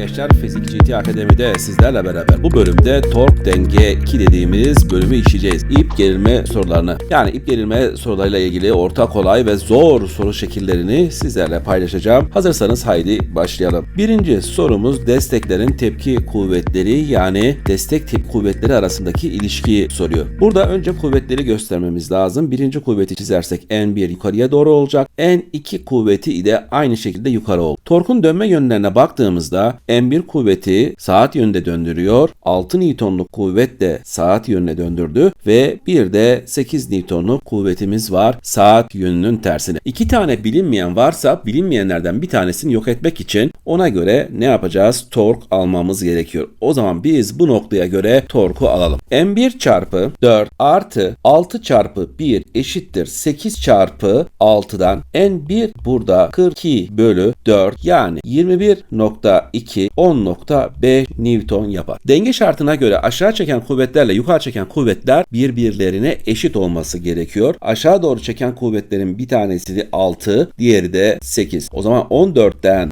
gençler Fizik GT Akademi'de sizlerle beraber bu bölümde tork denge 2 dediğimiz bölümü işleyeceğiz. İp gerilme sorularını yani ip gerilme sorularıyla ilgili orta kolay ve zor soru şekillerini sizlerle paylaşacağım. Hazırsanız haydi başlayalım. Birinci sorumuz desteklerin tepki kuvvetleri yani destek tepki kuvvetleri arasındaki ilişkiyi soruyor. Burada önce kuvvetleri göstermemiz lazım. Birinci kuvveti çizersek N1 yukarıya doğru olacak. N2 kuvveti de aynı şekilde yukarı olacak. Torkun dönme yönlerine baktığımızda M1 kuvveti saat yönünde döndürüyor. 6 Newton'luk kuvvet de saat yönüne döndürdü ve bir de 8 Newton'luk kuvvetimiz var saat yönünün tersine. İki tane bilinmeyen varsa bilinmeyenlerden bir tanesini yok etmek için ona göre ne yapacağız? Tork almamız gerekiyor. O zaman biz bu noktaya göre torku alalım. M1 çarpı 4 artı 6 çarpı 1 eşittir 8 çarpı 6'dan N1 burada 42 bölü 4 yani 21.2 10.5 Newton yapar. Denge şartına göre aşağı çeken kuvvetlerle yukarı çeken kuvvetler birbirlerine eşit olması gerekiyor. Aşağı doğru çeken kuvvetlerin bir tanesi 6, diğeri de 8. O zaman 14'ten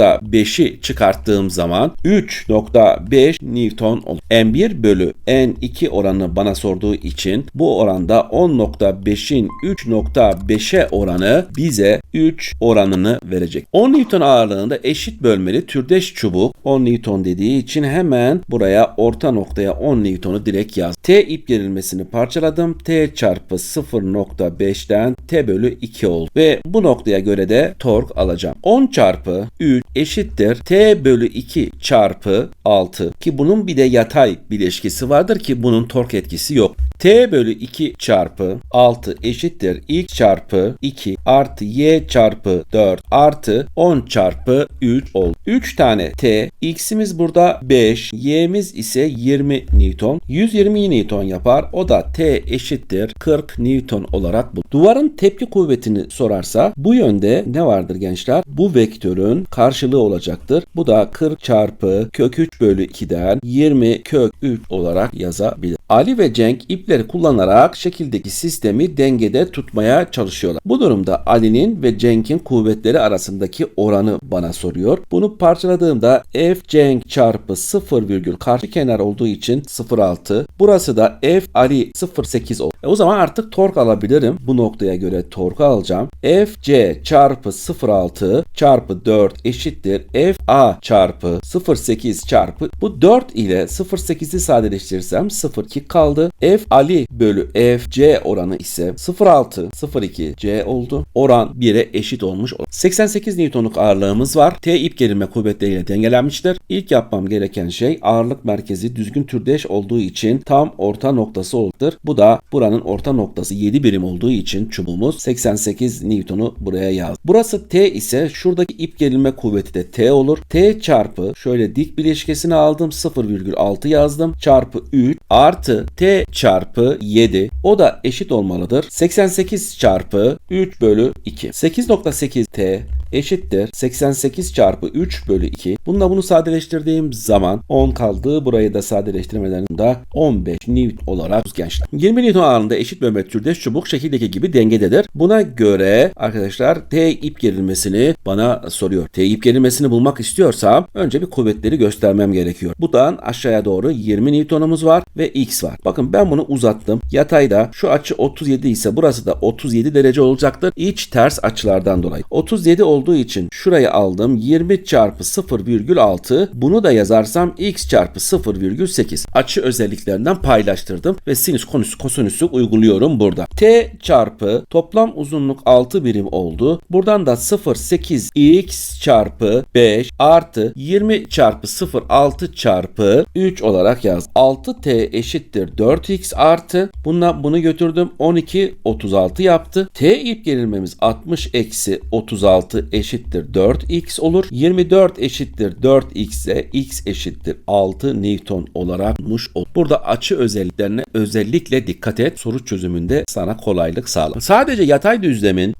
10.5'i çıkarttığım zaman 3.5 Newton olur. N1 bölü N2 oranı bana sorduğu için bu oranda 10.5'in 3.5'e oranı bize 3 oranını verecek. 10 Newton ağırlığında eşit bölmeli türdeş çubuk 10 Newton dediği için hemen buraya orta noktaya 10 Newton'u direkt yaz. T ip gerilmesini parçaladım. T çarpı 0.5'ten T bölü 2 oldu. Ve bu noktaya göre de tork alacağım. 10 çarpı 3 eşittir T bölü 2 çarpı 6 ki bunun bir de yatay bileşkisi vardır ki bunun tork etkisi yok. T bölü 2 çarpı 6 eşittir x çarpı 2 artı y çarpı 4 artı 10 çarpı 3 oldu. 3 tane T, x'imiz burada 5, y'miz ise 20 Newton. 120 Newton yapar. O da T eşittir 40 Newton olarak bu. Duvarın tepki kuvvetini sorarsa bu yönde ne vardır gençler? Bu vektörün karşılığı olacaktır. Bu da 40 çarpı kök 3 bölü 2'den 20 kök 3 olarak yazabilir. Ali ve Cenk ipleri kullanarak şekildeki sistemi dengede tutmaya çalışıyorlar. Bu durumda Ali'nin ve Cenk'in kuvvetleri arasındaki oranı bana soruyor. Bunu parçaladığımda F Cenk çarpı 0, karşı kenar olduğu için 0,6. Burası da F Ali 0,8 oldu. E o zaman artık tork alabilirim. Bu noktaya göre torku alacağım. FC çarpı 0,6 çarpı 4 eşittir FA çarpı 0,8 çarpı bu 4 ile 0,8'i sadeleştirirsem 0,2 kaldı. F Ali bölü FC oranı ise 0,6 0,2 C oldu. Oran 1'e eşit olmuş. 88 Newton'luk ağırlığımız var. T ip gerilme kuvvetleriyle dengelenmiştir. İlk yapmam gereken şey ağırlık merkezi düzgün türdeş olduğu için tam orta noktası olacaktır. Bu da buranın orta noktası 7 birim olduğu için çubuğumuz 88 Newton'u buraya yaz. Burası T ise şuradaki ip gerilme kuvveti de T olur. T çarpı şöyle dik bileşkesini aldım 0,6 yazdım çarpı 3 artı T çarpı 7 o da eşit olmalıdır. 88 çarpı 3 bölü 2. 8.8 T eşittir 88 çarpı 3 bölü 2. Bununla bunu sadeleştirdiğim zaman 10 kaldı. Burayı da sadeleştirmelerinde 15 Newton olarak gençler. 20 Newton ağırlığında eşit bölme türdeş çubuk şekildeki gibi dengededir. Buna göre arkadaşlar T ip gerilmesini bana soruyor. T ip gerilmesini bulmak istiyorsam önce bir kuvvetleri göstermem gerekiyor. Buradan aşağıya doğru 20 Newton'umuz var ve X var. Bakın ben bunu uzattım. Yatayda şu açı 37 ise burası da 37 derece olacaktır. İç ters açılardan dolayı. 37 olduğu için şurayı aldım. 20 çarpı 0,6 bunu da yazarsam x çarpı 0,8 açı özelliklerinden paylaştırdım ve sinüs konusu kosinüsü uyguluyorum burada. T çarpı toplam uzunluk 6 birim oldu. Buradan da 0,8 x çarpı 5 artı 20 çarpı 0,6 çarpı 3 olarak yaz. 6t eşittir 4x artı bununla bunu götürdüm 12 36 yaptı. T ip gerilmemiz 60 eksi 36 eşittir 4x olur. 24 eşittir 4x ise x eşittir 6 Newton olarakmış. Burada açı özelliklerine özellikle dikkat et. Soru çözümünde sana kolaylık sağlar. Sadece yatay düzlemin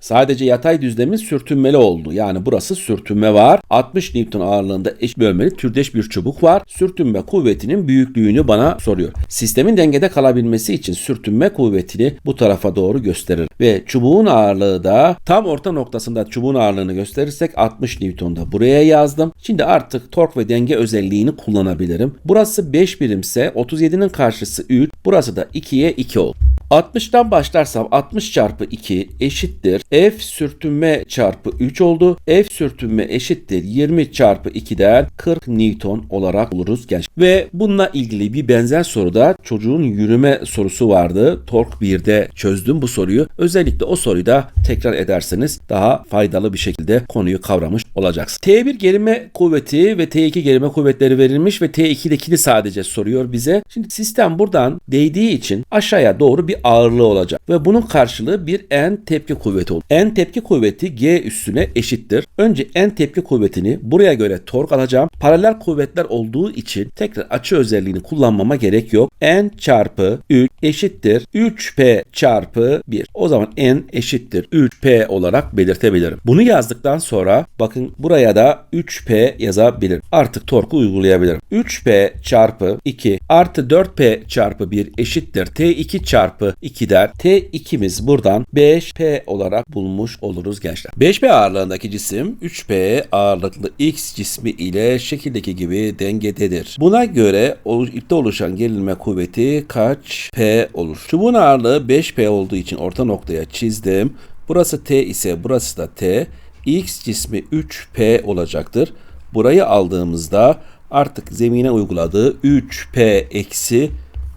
sadece yatay düzlemin sürtünmeli oldu. Yani burası sürtünme var. 60 Newton ağırlığında eş bölmeli türdeş bir çubuk var. Sürtünme kuvvetinin büyüklüğünü bana soruyor. Sistemin dengede kalabilmesi için sürtünme kuvvetini bu tarafa doğru gösterir ve çubuğun ağırlığı da tam orta noktasında çubuğun ağırlığını gösterirsek 60 Newton'da buraya yazdım. Şimdi artık tork ve denge özelliğini kullanabilirim. Burası 5 birimse 37'nin karşısı 3. Burası da 2'ye 2 oldu. 60'tan başlarsam 60 çarpı 2 eşittir. F sürtünme çarpı 3 oldu. F sürtünme eşittir 20 çarpı 2'den 40 Newton olarak buluruz genç. Ve bununla ilgili bir benzer soruda çocuğun yürüme sorusu vardı. Tork 1'de çözdüm bu soruyu. Özellikle o soruyu da tekrar ederseniz daha faydalı bir şekilde konuyu kavramış olacaksınız. T1 gerime kuvveti ve T2 gerime kuvvetleri verilmiş ve T2'dekini sadece soruyor bize. Şimdi sistem buradan değdiği için aşağıya doğru bir ağırlığı olacak ve bunun karşılığı bir N tepki kuvveti olur. N tepki kuvveti G üstüne eşittir. Önce N tepki kuvvetini buraya göre tork alacağım. Paralel kuvvetler olduğu için tekrar açı özelliğini kullanmama gerek yok. N çarpı 3 eşittir 3P çarpı 1. O zaman N eşittir 3P olarak belirtebilirim. Bunu yazdıktan sonra bakın buraya da 3P yazabilirim. Artık torku uygulayabilirim. 3P çarpı 2 artı 4P çarpı 1 eşittir T2 çarpı 2'den T2'miz buradan 5P olarak bulmuş oluruz gençler. 5P ağırlığındaki cisim 3P ağırlıklı X cismi ile şekildeki gibi dengededir. Buna göre ipte oluşan gerilme kuvveti kaç P olur? Çubuğun ağırlığı 5P olduğu için orta noktaya çizdim. Burası T ise burası da T. X cismi 3P olacaktır. Burayı aldığımızda artık zemine uyguladığı 3P eksi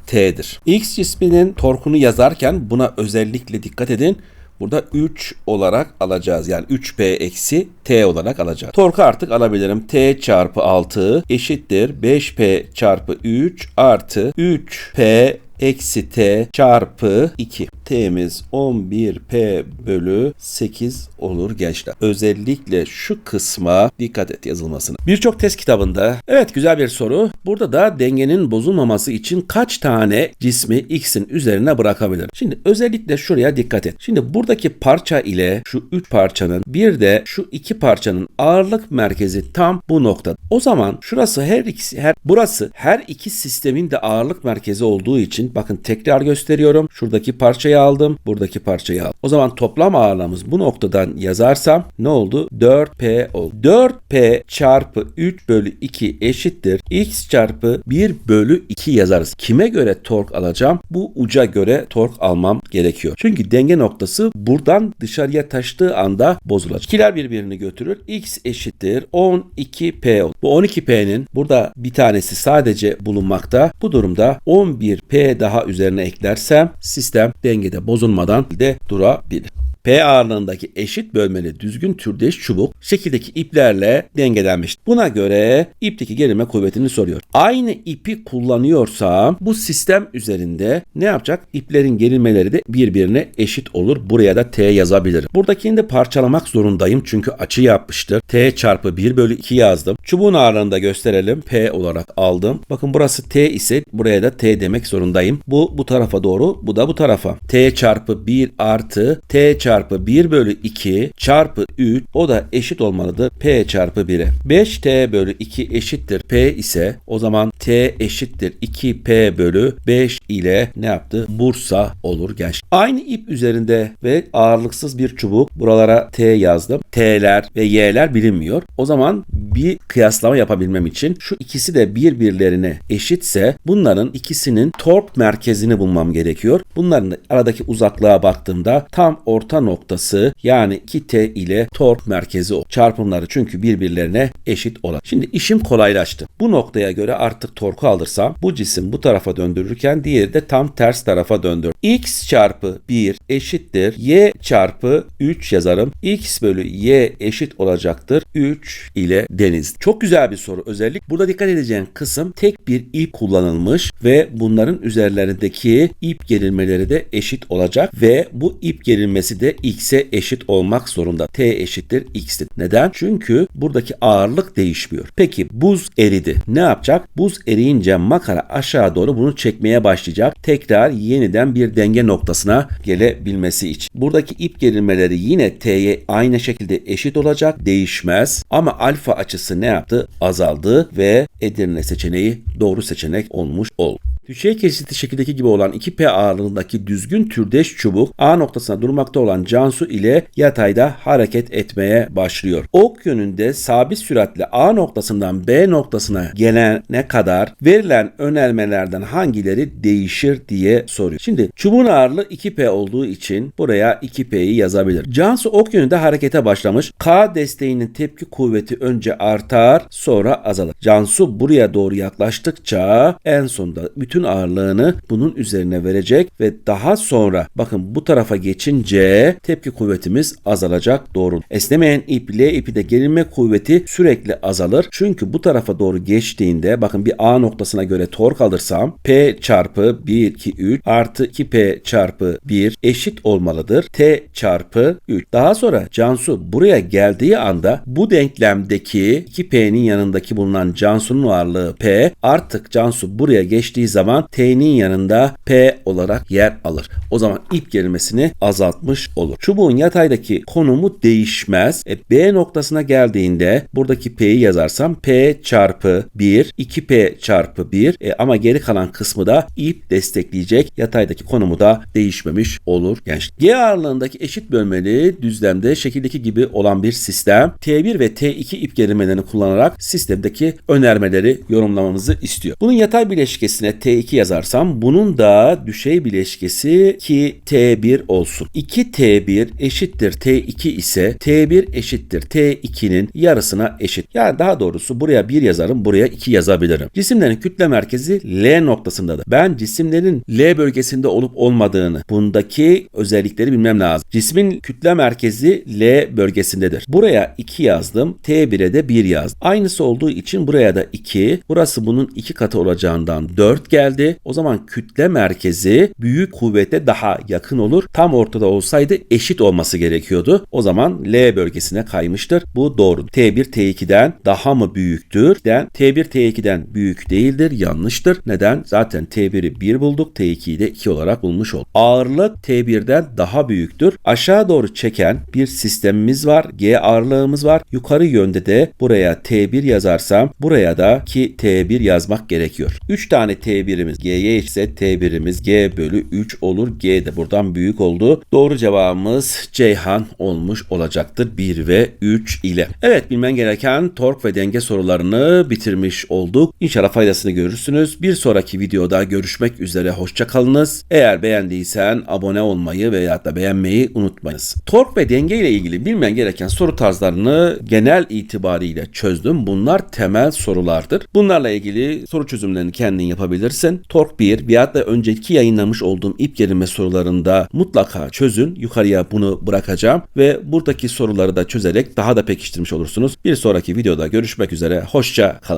T'dir. X cisminin torkunu yazarken buna özellikle dikkat edin. Burada 3 olarak alacağız. Yani 3P eksi T olarak alacağız. Torku artık alabilirim. T çarpı 6 eşittir 5P çarpı 3 artı 3P eksi T çarpı 2. T'miz 11P bölü 8 olur gençler. Özellikle şu kısma dikkat et yazılmasına. Birçok test kitabında evet güzel bir soru. Burada da dengenin bozulmaması için kaç tane cismi X'in üzerine bırakabilir? Şimdi özellikle şuraya dikkat et. Şimdi buradaki parça ile şu 3 parçanın bir de şu iki parçanın ağırlık merkezi tam bu nokta. O zaman şurası her ikisi her burası her iki sistemin de ağırlık merkezi olduğu için bakın tekrar gösteriyorum. Şuradaki parçayı aldım, buradaki parçayı aldım. O zaman toplam ağırlığımız bu noktadan yazarsam ne oldu? 4P oldu. 4P çarpı 3 bölü 2 eşittir. X çarpı 1 bölü 2 yazarız. Kime göre tork alacağım? Bu uca göre tork almam gerekiyor. Çünkü denge noktası buradan dışarıya taştığı anda bozulacak. İkiler birbirini götürür. X eşittir 12P olur. Bu 12P'nin burada bir tanesi sadece bulunmakta. Bu durumda 11P daha üzerine eklersem sistem dengede bozulmadan de durabilir. P ağırlığındaki eşit bölmeli düzgün türdeş çubuk şekildeki iplerle dengelenmiş. Buna göre ipteki gerilme kuvvetini soruyor. Aynı ipi kullanıyorsam bu sistem üzerinde ne yapacak? İplerin gerilmeleri de birbirine eşit olur. Buraya da T yazabilirim. Buradakini de parçalamak zorundayım çünkü açı yapmıştır. T çarpı 1 bölü 2 yazdım. Çubuğun ağırlığını da gösterelim. P olarak aldım. Bakın burası T ise buraya da T demek zorundayım. Bu bu tarafa doğru bu da bu tarafa. T çarpı 1 artı T çarpı 1 bölü 2 çarpı 3 o da eşit olmalıdır P çarpı 1'e. 5T bölü 2 eşittir P ise o zaman T eşittir 2P bölü 5 ile ne yaptı? Bursa olur genç. Aynı ip üzerinde ve ağırlıksız bir çubuk buralara T yazdım. T'ler ve Y'ler bilinmiyor. O zaman bir kıyaslama yapabilmem için şu ikisi de birbirlerine eşitse bunların ikisinin tork merkezini bulmam gerekiyor. Bunların da aradaki uzaklığa baktığımda tam orta noktası yani 2T ile tork merkezi. Çarpımları çünkü birbirlerine eşit olan. Şimdi işim kolaylaştı. Bu noktaya göre artık torku alırsam bu cisim bu tarafa döndürürken diğeri de tam ters tarafa döndür. X çarpı 1 eşittir Y çarpı 3 yazarım. X bölü Y eşit olacaktır 3 ile deniz. Çok güzel bir soru. Özellik burada dikkat edeceğin kısım tek bir ip kullanılmış ve bunların üzerlerindeki ip gerilmeleri de eşit olacak ve bu ip gerilmesi de X'e eşit olmak zorunda. T eşittir X'tir. Neden? Çünkü buradaki ağırlık değişmiyor. Peki buz eridi. Ne yapacak? Buz eriyince makara aşağı doğru bunu çekmeye başlayacak. Tekrar yeniden bir denge noktasına gelebilmesi için. Buradaki ip gerilmeleri yine T'ye aynı şekilde eşit olacak. Değişmez. Ama alfa açısı ne yaptı? Azaldı ve Edirne seçeneği doğru seçenek olmuş oldu. Düşey kesiti şekildeki gibi olan 2P ağırlığındaki düzgün türdeş çubuk A noktasına durmakta olan Cansu ile yatayda hareket etmeye başlıyor. Ok yönünde sabit süratle A noktasından B noktasına gelene kadar verilen önermelerden hangileri değişir diye soruyor. Şimdi çubuğun ağırlığı 2P olduğu için buraya 2P'yi yazabilir. Cansu ok yönünde harekete başlamış. K desteğinin tepki kuvveti önce artar sonra azalır. Cansu buraya doğru yaklaştıkça en sonunda bütün ağırlığını bunun üzerine verecek ve daha sonra bakın bu tarafa geçince tepki kuvvetimiz azalacak doğru. Esnemeyen ip L ipi de gerilme kuvveti sürekli azalır. Çünkü bu tarafa doğru geçtiğinde bakın bir A noktasına göre tork alırsam P çarpı 1 2 3 artı 2P çarpı 1 eşit olmalıdır. T çarpı 3. Daha sonra Cansu buraya geldiği anda bu denklemdeki 2P'nin yanındaki bulunan Cansu'nun ağırlığı P artık Cansu buraya geçtiği zaman T'nin yanında P olarak yer alır. O zaman ip gerilmesini azaltmış olur. Çubuğun yataydaki konumu değişmez. E, B noktasına geldiğinde buradaki P'yi yazarsam P çarpı 1 2P çarpı 1 E, ama geri kalan kısmı da ip destekleyecek. Yataydaki konumu da değişmemiş olur gençler. G ağırlığındaki eşit bölmeli düzlemde şekildeki gibi olan bir sistem T1 ve T2 ip gerilmelerini kullanarak sistemdeki önermeleri yorumlamamızı istiyor. Bunun yatay bileşkesine T2 yazarsam bunun da düşey bileşkesi ki T1 olsun. 2T1 eşittir T2 ise T1 eşittir T2'nin yarısına eşit. Yani daha doğrusu buraya 1 yazarım, buraya 2 yazabilirim. Cisimlerin kütle merkezi L noktasındadır. Ben cisimlerin L bölgesinde olup olmadığını, bundaki özellikleri bilmem lazım. Cismin kütle merkezi L bölgesindedir. Buraya 2 yazdım, T1'e de 1 yazdım. Aynısı olduğu için buraya da 2, burası bunun 2 katı olacağından 4 geldi. O zaman kütle merkezi büyük kuvvete daha yakın olur. Tam ortada olsaydı eşit olması gerekiyordu. O zaman L bölgesine kaymıştır. Bu doğru. T1 T2'den daha mı büyüktür? Den T1 T2'den büyük değildir. Yanlıştır. Neden? Zaten T1'i 1 bulduk. T2'yi de 2 olarak bulmuş olduk. Ağırlık T1'den daha büyüktür. Aşağı doğru çeken bir sistemimiz var. G ağırlığımız var. Yukarı yönde de buraya T1 yazarsam buraya da ki T1 yazmak gerekiyor. 3 tane T1'imiz G'ye ise T1'imiz G bölü 3 olur. G de buradan büyük oldu. Doğru cevabımız Ceyhan olmuş olacaktır 1 ve 3 ile. Evet bilmen gereken tork ve denge sorularını bitirmiş olduk. İnşallah faydasını görürsünüz. Bir sonraki videoda görüşmek üzere. Hoşçakalınız. Eğer beğendiysen abone olmayı veya da beğenmeyi unutmayınız. Tork ve denge ile ilgili bilmen gereken soru tarzlarını genel itibariyle çözdüm. Bunlar temel sorulardır. Bunlarla ilgili soru çözümlerini kendin yapabilirsin. Tork 1 veyahut da önceki yayınlamış olduğum ip gerilme sorularında mutlaka çözün. Yukarıya bunu bırakacağım ve buradaki soruları da çözerek daha da pekiştirmiş olursunuz. Bir sonraki videoda görüşmek üzere. Hoşça kalın.